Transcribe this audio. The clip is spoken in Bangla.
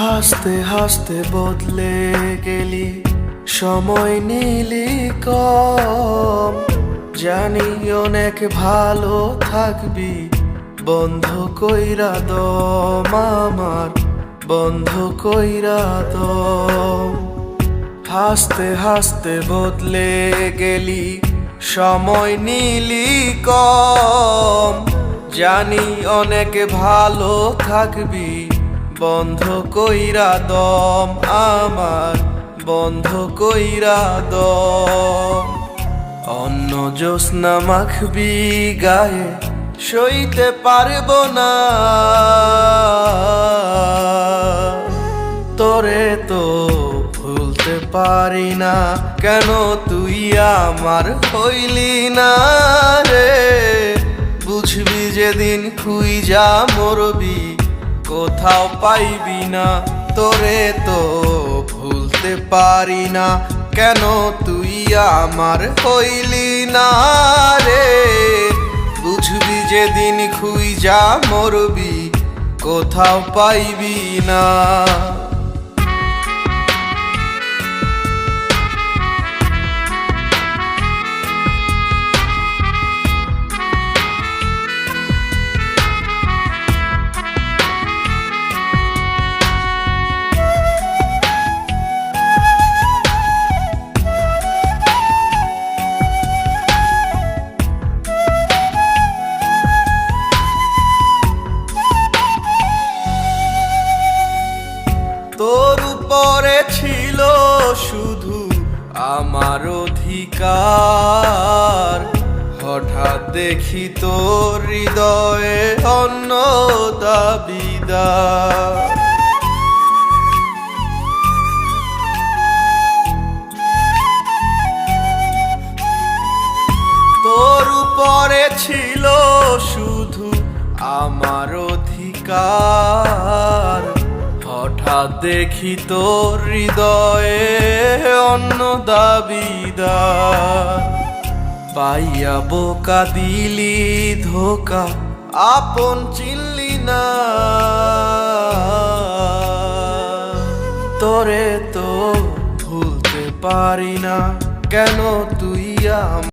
হাসতে হাসতে বদলে গেলি। সময় নিলি কম। জানি অনেক ভালো থাকবি। বন্ধ কইরা দম আমার। বন্ধ কইরা দম। হাসতে হাসতে বদলে গেলি। সময় নিলি কম। জানি অনেক ভালো থাকবি। বন্ধ কইরা দম, আমার বন্ধ কইরা দম। অন্য জ্যোৎস্না মাখবি গায়ে, সইতে পারব না। তোরে তো ভুলতে পারি না, কেন তুই আমার হইলি না রে? বুঝবি যেদিন খুই যা মরবি। কোথাও পাইবি না, তোরে তো ভুলতে পারি না। কেন তুই আমার হইলি না রে? বুঝবি যেদিন খুই যা মরবি, কোথাও পাইবি না। উপরে ছিল শুধু আমার অধিকার। হঠাৎ দেখি তোর হৃদয়ে অন্য দাবিদার। তোর উপরে ছিল শুধু আমার অধিকার। দেখি তোর হৃদয়ে অন্য দাবিদার পাইয়া বোকা দিলি, ধোকা আপন চিনলি না। তোরে তো ভুলতে পারি না, কেন তুই আম